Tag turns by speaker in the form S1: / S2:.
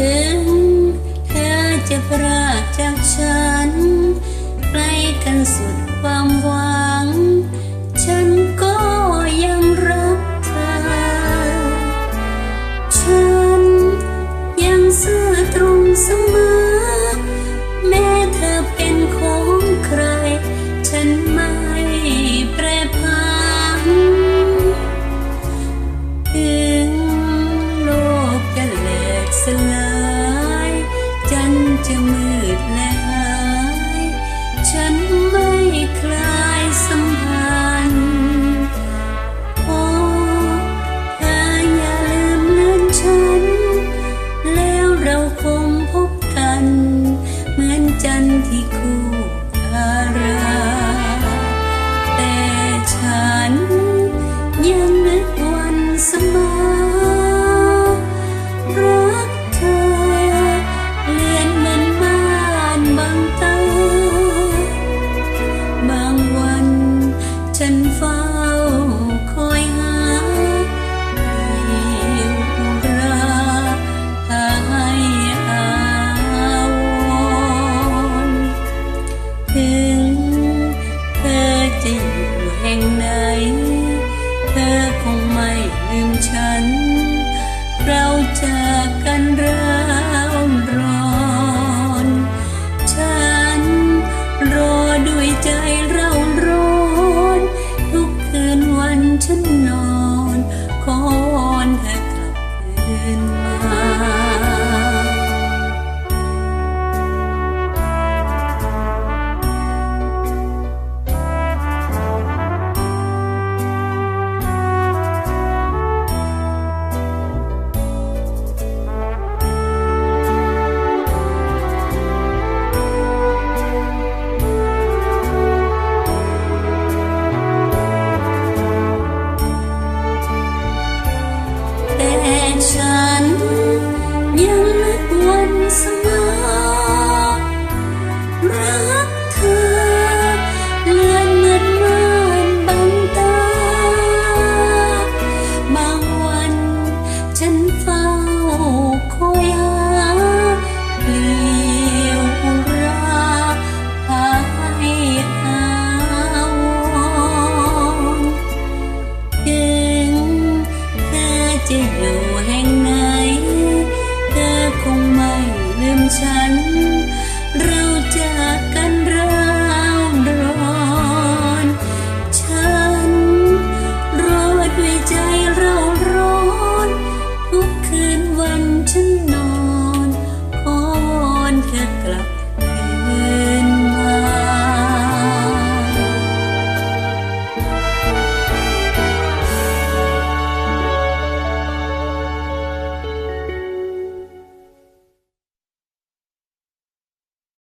S1: ถึงเธอจะพาจากฉันใกล้กันสุดความหวัง ฉันก็ยังรักเธอ ฉันยังซื่อตรงเสมอ แม้เธอเป็นของใคร ฉันไม่แปรผันถึงโลกจะแหลกสล อยู่แห่งไหน เธอคงไม่ลืมฉัน แฉันเรา